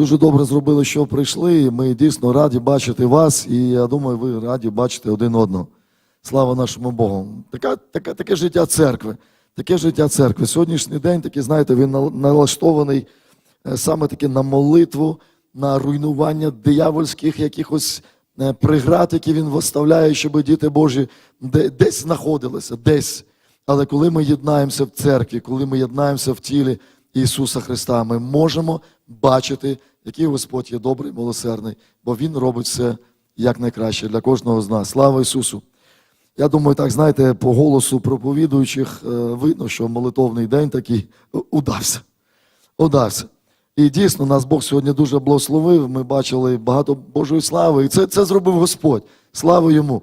Дуже добре зробили, що прийшли. і Ми дійсно раді бачити вас, і я думаю, ви раді бачити один одного. Слава нашому Богу. Така, така, таке життя церкви. Таке життя церкви. Сьогоднішній день, такий, знаєте, він налаштований е, саме таки на молитву, на руйнування диявольських якихось е, преград, які він виставляє, щоб діти Божі десь знаходилися, десь. Але коли ми єднаємося в церкві, коли ми єднаємося в тілі Ісуса Христа, ми можемо бачити, який Господь є добрий, милосердний, бо Він робить все як найкраще для кожного з нас. Слава Ісусу! Я думаю, так знаєте, по голосу проповідуючих е, видно, що молитовний день такий е, удався. Удався. І дійсно, нас Бог сьогодні дуже благословив. Ми бачили багато Божої слави. І це, це зробив Господь. Слава йому.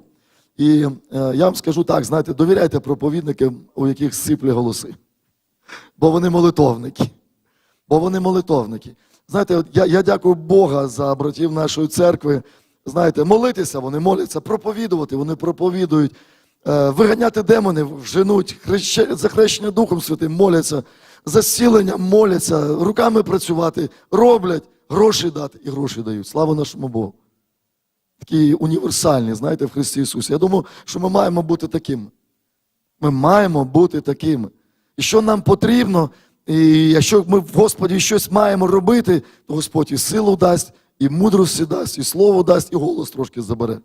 І е, я вам скажу так: знаєте, довіряйте проповідникам, у яких сиплі голоси. Бо вони молитовники. Бо вони молитовники. Знаєте, от я, я дякую Бога за братів нашої церкви. Знаєте, молитися, вони моляться, проповідувати, вони проповідують, е, виганяти демони, женуть, хреще- за хрещення Духом Святим моляться, за зцілення моляться, руками працювати, роблять, гроші дати і гроші дають. Слава нашому Богу. Такі універсальні, знаєте, в Христі Ісусі. Я думаю, що ми маємо бути такими. Ми маємо бути такими. І що нам потрібно, і якщо ми в Господі щось маємо робити, то Господь і силу дасть, і мудрості дасть, і слово дасть, і голос трошки забере,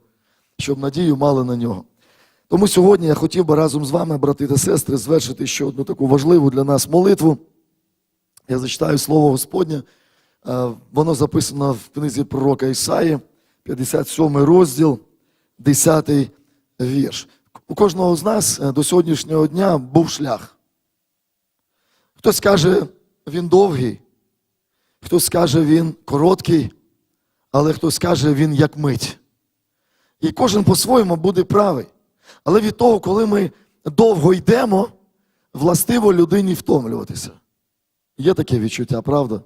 щоб надію мали на нього. Тому сьогодні я хотів би разом з вами, брати та сестри, звершити ще одну таку важливу для нас молитву. Я зачитаю слово Господнє. Е, Воно записано в книзі пророка Ісаї, 57 розділ, 10 вірш. У кожного з нас е, до сьогоднішнього дня був шлях. Хтось каже, він довгий, хтось каже, він короткий, але хтось каже, він як мить. І кожен по-своєму буде правий. Але від того, коли ми довго йдемо, властиво людині втомлюватися. Є таке відчуття, правда?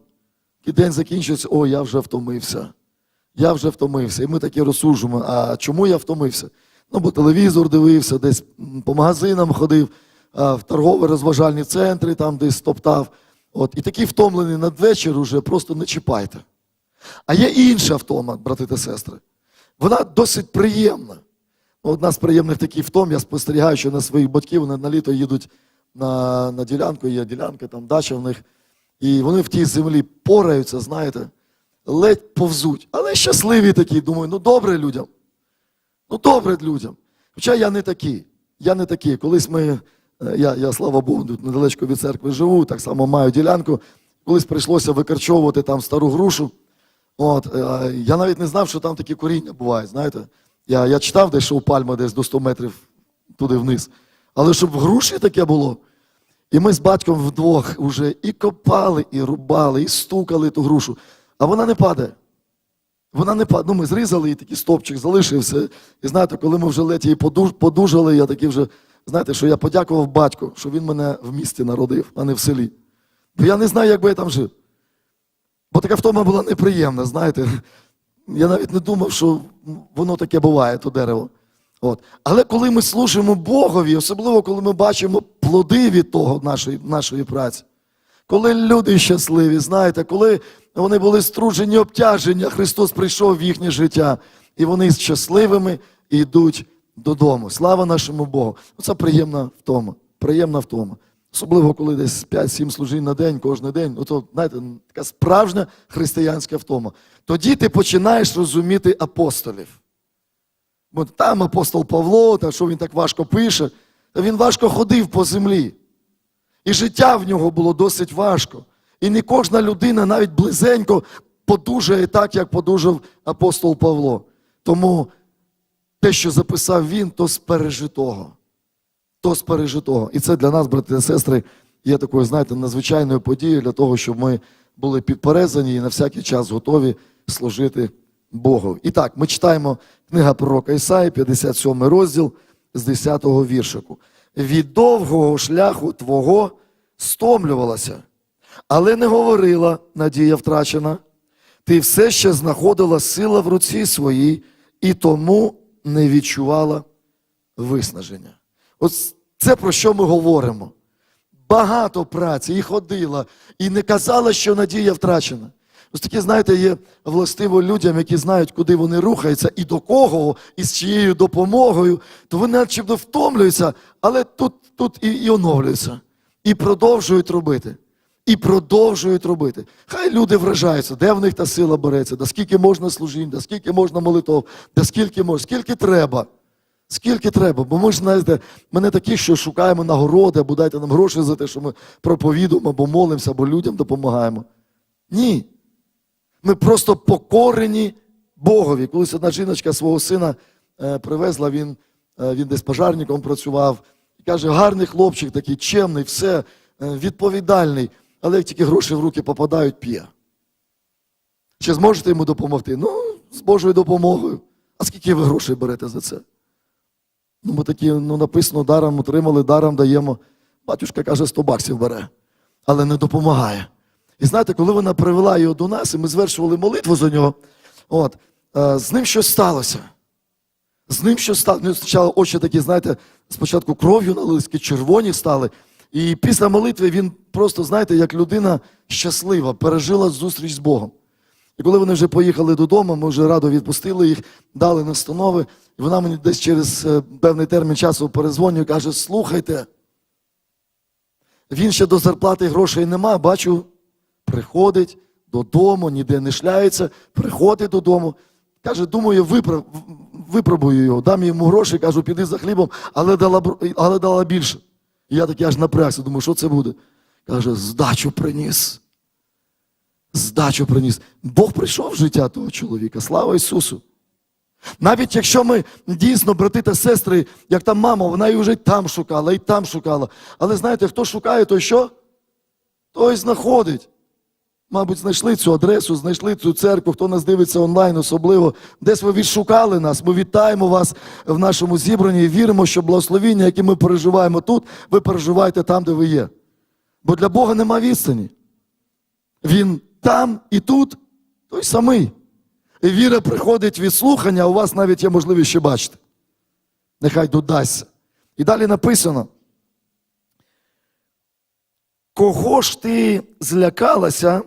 І день закінчується, о, я вже втомився. Я вже втомився. І ми такі розсуджуємо, а чому я втомився? Ну, бо телевізор дивився, десь по магазинам ходив, в торгові розважальні центри, там десь топтав. От. І такий втомлений надвечір уже просто не чіпайте. А є інша втома, брати та сестри. Вона досить приємна. Ну, Одна з приємних таких втом, я спостерігаю, що на своїх батьків вони на літо їдуть на, на ділянку, є ділянка, там дача в них. І вони в тій землі пораються, знаєте, ледь повзуть. Але щасливі такі, думаю, ну добре людям. Ну добре людям. Хоча я не такий. Я не такий. Колись ми, е, я, я слава Богу, тут недалечко від церкви живу, так само маю ділянку. Колись прийшлося викорчовувати там стару грушу. От, е, я навіть не знав, що там такі коріння бувають, знаєте. Я, я читав що у пальма десь до 100 метрів туди вниз. Але щоб в груші таке було. І ми з батьком вдвох вже і копали, і рубали, і стукали ту грушу. А вона не падає. Вона не падає. Ну, ми зрізали, і такий стопчик залишився. І знаєте, коли ми вже ледь її подуж- подужали, я такий вже, знаєте, що я подякував батьку, що він мене в місті народив, а не в селі. Бо я не знаю, як би я там жив. Бо така втома була неприємна, знаєте. Я навіть не думав, що воно таке буває, то дерево. От. Але коли ми служимо Богові, особливо коли ми бачимо плоди від того нашої, нашої праці, коли люди щасливі, знаєте, коли вони були стружені обтяження, Христос прийшов в їхнє життя, і вони щасливими йдуть додому. Слава нашому Богу. Це приємна втома. Приємна втома. Особливо, коли десь 5-7 служінь на день, кожен день. Ну, знаєте, така справжня християнська втома. Тоді ти починаєш розуміти апостолів. Бо там апостол Павло, та що він так важко пише, та він важко ходив по землі. І життя в нього було досить важко. І не кожна людина навіть близенько подужає так, як подужав апостол Павло. Тому те, що записав він, то з пережитого. То з пережитого. І це для нас, брати та сестри, є такою, знаєте, надзвичайною подією для того, щоб ми були підперезані і на всякий час готові служити Богу. І так, ми читаємо книга пророка Ісаї, 57 розділ з 10-го віршику. Від довгого шляху твого стомлювалася, але не говорила надія втрачена. Ти все ще знаходила сила в руці своїй і тому не відчувала виснаження. Ось це про що ми говоримо. Багато праці і ходила, і не казала, що надія втрачена. Ось такі, знаєте, є властиво людям, які знають, куди вони рухаються і до кого, і з чиєю допомогою, то вони начебто втомлюються, але тут, тут і, і оновлюються. І продовжують робити. І продовжують робити. Хай люди вражаються, де в них та сила береться, да скільки можна служінь, да скільки можна молитов, да скільки можна, скільки треба. Скільки треба, бо ми ж знаєте, ми не такі, що шукаємо нагороди, або дайте нам гроші за те, що ми проповідуємо, або молимося, або людям допомагаємо. Ні. Ми просто покорені Богові. Колись одна жіночка свого сина е, привезла, він, е, він десь пожарником працював. І каже, гарний хлопчик, такий чемний, все, е, відповідальний, але як тільки гроші в руки попадають, п'є. Чи зможете йому допомогти? Ну, з Божою допомогою. А скільки ви грошей берете за це? Ну, ми такі, ну, написано, даром отримали, даром даємо. Батюшка каже, 100 баксів бере, але не допомагає. І знаєте, коли вона привела його до нас, і ми звершували молитву за нього, от, е, з ним щось сталося. З ним щось сталося. Ну, спочатку очі такі, знаєте, спочатку кров'ю налились, червоні стали. І після молитви він просто, знаєте, як людина щаслива, пережила зустріч з Богом. І коли вони вже поїхали додому, ми вже радо відпустили їх, дали настанови, і вона мені десь через е, певний термін часу перезвонює і каже: слухайте, він ще до зарплати грошей нема, бачу, приходить додому, ніде не шляється, приходить додому. Каже, думаю, випра- випробую його, дам йому гроші, кажу, піди за хлібом, але дала, але дала більше. Я такий аж напрягся, думаю, що це буде? Каже, здачу приніс. Здачу приніс. Бог прийшов в життя того чоловіка. Слава Ісусу! Навіть якщо ми дійсно, брати та сестри, як та мама, вона і вже там шукала, і там шукала. Але знаєте, хто шукає, той що? Той знаходить. Мабуть, знайшли цю адресу, знайшли цю церкву, хто нас дивиться онлайн, особливо. Десь ви відшукали нас. Ми вітаємо вас в нашому зібранні і віримо, що благословіння, яке ми переживаємо тут, ви переживаєте там, де ви є. Бо для Бога нема відстані. Він там і тут той самий. І віра приходить від слухання, а у вас навіть є можливість ще бачити. Нехай додасться. І далі написано. Кого ж ти злякалася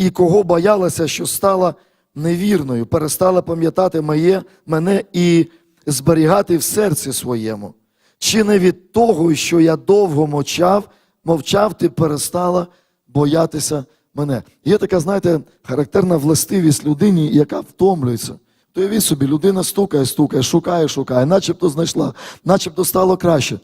і кого боялася, що стала невірною, перестала пам'ятати моє, мене і зберігати в серці своєму? Чи не від того, що я довго мовчав, мовчав, ти перестала боятися мене? Є така, знаєте, характерна властивість людині, яка втомлюється. То уявіть собі, людина стукає, стукає, шукає, шукає, начебто знайшла, начебто стало краще.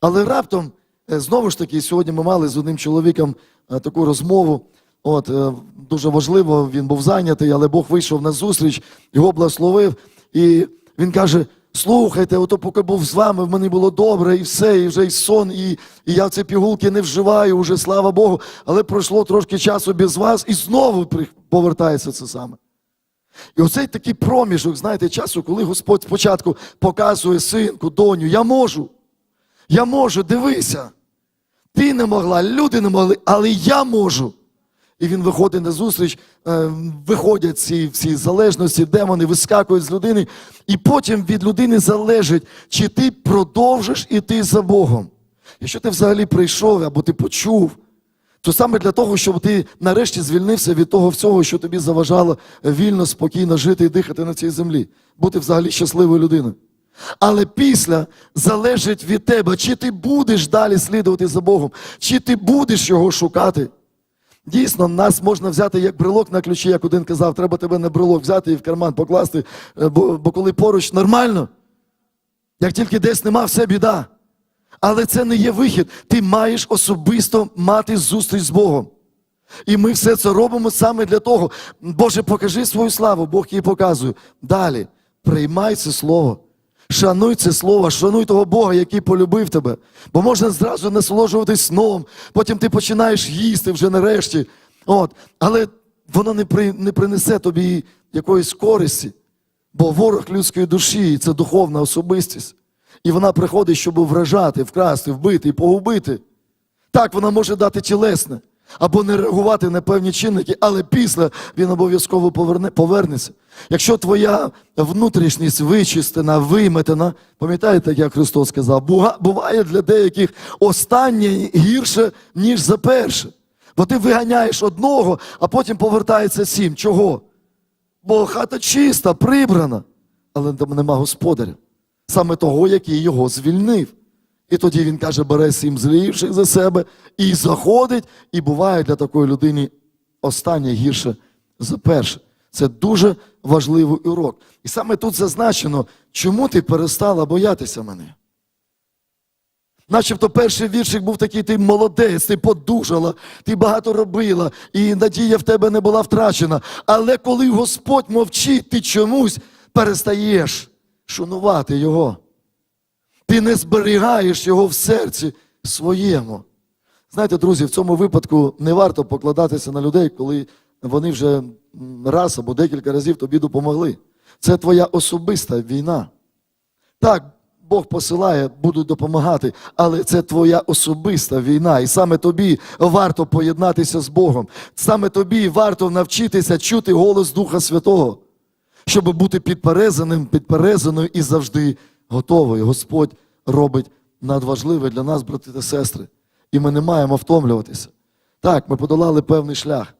Але раптом, е, знову ж таки, сьогодні ми мали з одним чоловіком е, таку розмову. От, е, дуже важливо, він був зайнятий, але Бог вийшов на зустріч, його благословив. І він каже: слухайте, ото поки був з вами, в мене було добре, і все, і вже й сон, і, і я ці пігулки не вживаю, уже слава Богу. Але пройшло трошки часу без вас, і знову повертається це саме. І оцей такий проміжок, знаєте, часу, коли Господь спочатку показує синку, доню, я можу. Я можу, дивися. Ти не могла, люди не могли, але я можу. І він виходить на зустріч, е, виходять ці всі залежності, демони вискакують з людини, і потім від людини залежить, чи ти продовжиш іти за Богом. Якщо ти взагалі прийшов або ти почув, то саме для того, щоб ти нарешті звільнився від того всього, що тобі заважало вільно, спокійно жити і дихати на цій землі, бути взагалі щасливою людиною. Але після залежить від тебе, чи ти будеш далі слідувати за Богом, чи ти будеш його шукати. Дійсно, нас можна взяти як брелок на ключі, як один казав, треба тебе на брелок взяти і в карман покласти, е, бо, бо коли поруч нормально, як тільки десь нема, все біда. Але це не є вихід. Ти маєш особисто мати зустріч з Богом. І ми все це робимо саме для того. Боже, покажи свою славу, Бог її показує. Далі, приймай це слово. Шануй це слово, шануй того Бога, який полюбив тебе. Бо можна зразу насолоджуватись сном, потім ти починаєш їсти вже нарешті. От. Але воно не, при, не принесе тобі якоїсь користі. Бо ворог людської душі це духовна особистість. І вона приходить, щоб вражати, вкрасти, вбити і погубити. Так, вона може дати тілесне або не реагувати на певні чинники, але після він обов'язково поверне, повернеться. Якщо твоя внутрішність вичистена, виметена, пам'ятаєте, як Христос сказав, буває для деяких останнє гірше, ніж за перше. Бо ти виганяєш одного, а потім повертається сім. Чого? Бо хата чиста, прибрана, але там нема господаря, саме того, який його звільнив. І тоді він каже, бере сім зліших за себе і заходить, і буває для такої людини останнє гірше за перше. Це дуже важливий урок. І саме тут зазначено, чому ти перестала боятися мене. Начебто перший віршик був такий, ти молодець, ти подужала, ти багато робила, і надія в тебе не була втрачена. Але коли Господь мовчить, ти чомусь перестаєш шанувати Його. Ти не зберігаєш його в серці своєму. Знаєте, друзі, в цьому випадку не варто покладатися на людей, коли вони вже раз або декілька разів тобі допомогли. Це твоя особиста війна. Так, Бог посилає, будуть допомагати, але це твоя особиста війна. І саме тобі варто поєднатися з Богом. Саме тобі варто навчитися чути голос Духа Святого, щоб бути підперезаним, підперезаною і завжди готовою. Господь робить надважливе для нас, брати та сестри. І ми не маємо втомлюватися. Так, ми подолали певний шлях.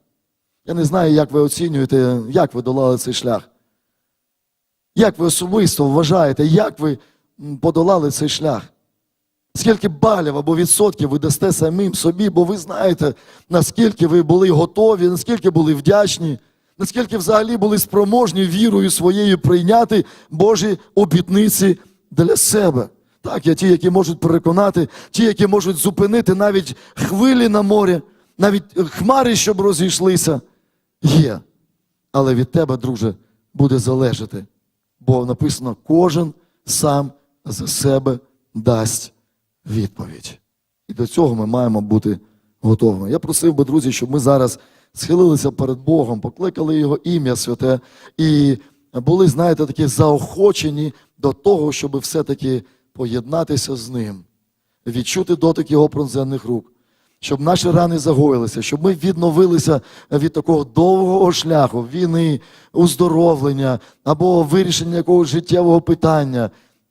Я не знаю, як ви оцінюєте, як ви долали цей шлях. Як ви особисто вважаєте, як ви подолали цей шлях? Скільки балів або відсотків ви дасте самим собі, бо ви знаєте, наскільки ви були готові, наскільки були вдячні, наскільки взагалі були спроможні вірою своєю прийняти Божі обітниці для себе. Так, є ті, які можуть переконати, ті, які можуть зупинити навіть хвилі на морі, навіть хмари, щоб розійшлися, є. Але від тебе, друже, буде залежати. Бо написано, кожен сам за себе дасть відповідь. І до цього ми маємо бути готовими. Я просив би, друзі, щоб ми зараз схилилися перед Богом, покликали Його ім'я святе і були, знаєте, такі заохочені до того, щоб все-таки поєднатися з ним, відчути дотик Його пронзенних рук, щоб наші рани загоїлися, щоб ми відновилися від такого довгого шляху, війни, уздоровлення або вирішення якогось життєвого питання.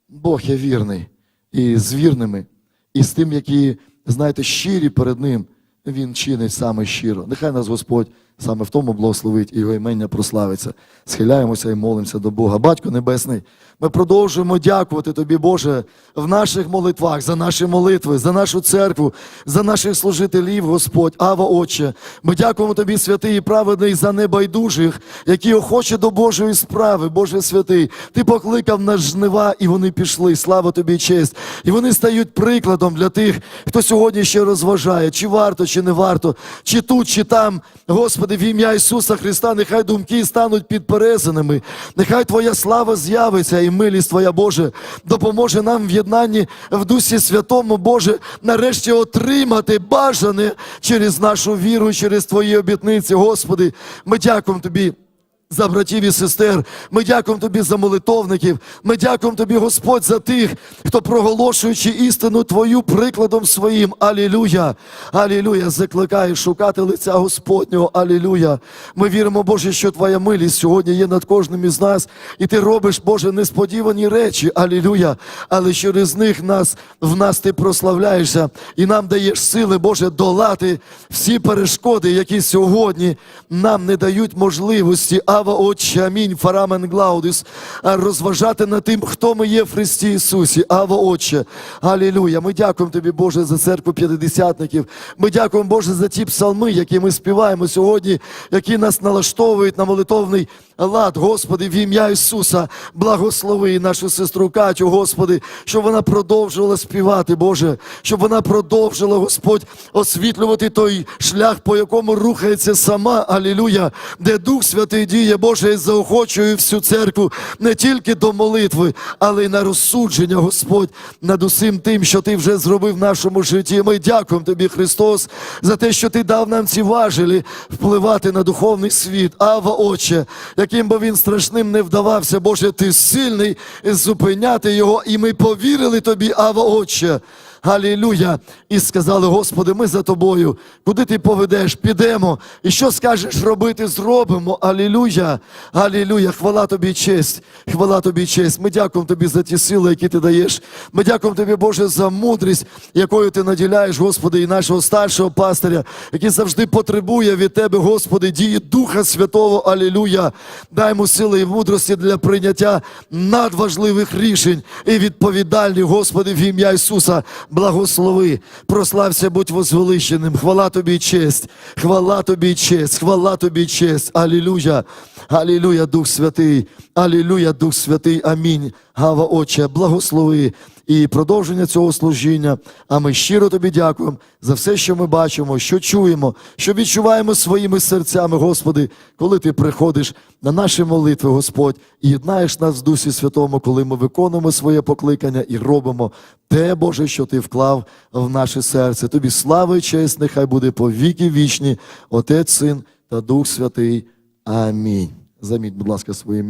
Бог є вірний і з вірними, і з тим, які, знаєте, щирі перед Ним, Він чинить саме щиро. Нехай нас Господь саме в тому благословить і його імення прославиться. Схиляємося і молимося до Бога. Батько Небесний, ми продовжуємо дякувати Тобі, Боже, в наших молитвах, за наші молитви, за нашу церкву, за наших служителів, Господь, Ава Отче. Ми дякуємо Тобі, святий і праведний, за небайдужих, які охочі до Божої справи, Боже святий. Ти покликав на жнива, і вони пішли. Слава тобі честь. І вони стають прикладом для тих, хто сьогодні ще розважає, чи варто, чи не варто, чи тут, чи там. Господи, в ім'я Ісуса Христа, нехай думки стануть підперезаними, нехай Твоя слава з'явиться і милість Твоя, Боже, допоможе нам в єднанні в Дусі Святому, Боже, нарешті отримати бажане через нашу віру, через Твої обітниці. Господи, ми дякуємо Тобі. За братів і сестер, ми дякуємо тобі за молитовників. Ми дякуємо тобі, Господь, за тих, хто проголошуючи істину Твою прикладом своїм. Алілюя! Алілюя! Закликає шукати лиця Господнього. Алілюя! Ми віримо, Боже, що Твоя милість сьогодні є над кожним із нас, і Ти робиш, Боже, несподівані речі. Алілюя! Але через них нас в нас ти прославляєшся і нам даєш сили, Боже, долати всі перешкоди, які сьогодні нам не дають можливості. Ава Отче, амінь, фарамен Глаудис, розважати над тим, хто ми є в Христі Ісусі. Ава Отче, Алілюя. Ми дякуємо Тобі, Боже, за церкву п'ятидесятників. Ми дякуємо, Боже, за ті псалми, які ми співаємо сьогодні, які нас налаштовують на молитовний лад, Господи, в ім'я Ісуса, благослови нашу сестру Катю, Господи, щоб вона продовжувала співати, Боже, щоб вона продовжила, Господь, освітлювати той шлях, по якому рухається сама, Алілюя, де Дух Святий діє, Боже, я заохочую всю церкву не тільки до молитви, але й на розсудження, Господь, над усім тим, що Ти вже зробив в нашому житті. Ми дякуємо Тобі, Христос, за те, що Ти дав нам ці важелі впливати на духовний світ. Ава, Отче, яким би він страшним не вдавався, Боже, Ти сильний зупиняти його, і ми повірили Тобі, Ава, Отче. Галілюя. І сказали, Господи, ми за тобою. Куди ти поведеш? Підемо. І що скажеш робити, зробимо. Алілюя. Алілюя. Хвала тобі честь. Хвала тобі честь. Ми дякуємо тобі за ті сили, які ти даєш. Ми дякуємо тобі, Боже, за мудрість, якою ти наділяєш, Господи, і нашого старшого пастиря, який завжди потребує від тебе, Господи, дії Духа Святого. Алілюя. Дай йому сили і мудрості для прийняття надважливих рішень і відповідальних, Господи, в ім'я Ісуса. Благослови. Прослався, будь возвеличеним. Хвала тобі честь. Хвала тобі честь. Хвала тобі честь. Алілюя. Алілюя, Дух Святий. Алілюя, Дух Святий. Амінь. Гава Отче, благослови і продовження цього служіння. А ми щиро тобі дякуємо за все, що ми бачимо, що чуємо, що відчуваємо своїми серцями, Господи, коли ти приходиш на наші молитви, Господь, і єднаєш нас в Дусі Святому, коли ми виконуємо своє покликання і робимо те, Боже, що ти вклав в наше серце. Тобі слава і честь, нехай буде по віки вічні, Отець, Син та Дух Святий. Амінь. Заміть, будь ласка, своїм